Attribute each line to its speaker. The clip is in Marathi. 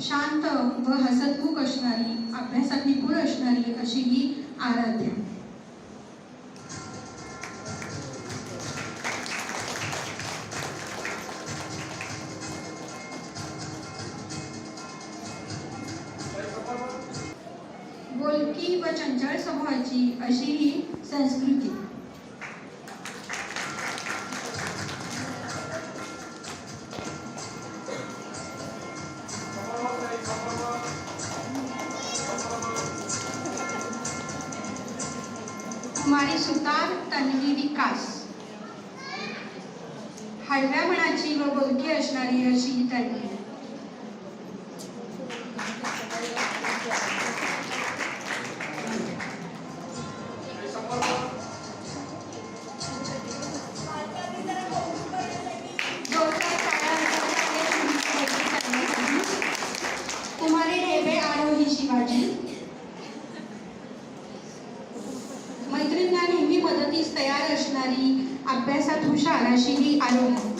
Speaker 1: शांत व हसतमुख असणारी अभ्यासात निपुण असणारी अशी ही आराध्या. बोलकी व चंचल स्वभावाची अशी ही संस्कृती. कुमारी सुतार तन्वी विकास. हळव्या मनाची व बोलकी असणारी अशी ही तन्वी. पद्धतीस तयार असणारी अभ्यासात हुशार अशी ही आरोग्य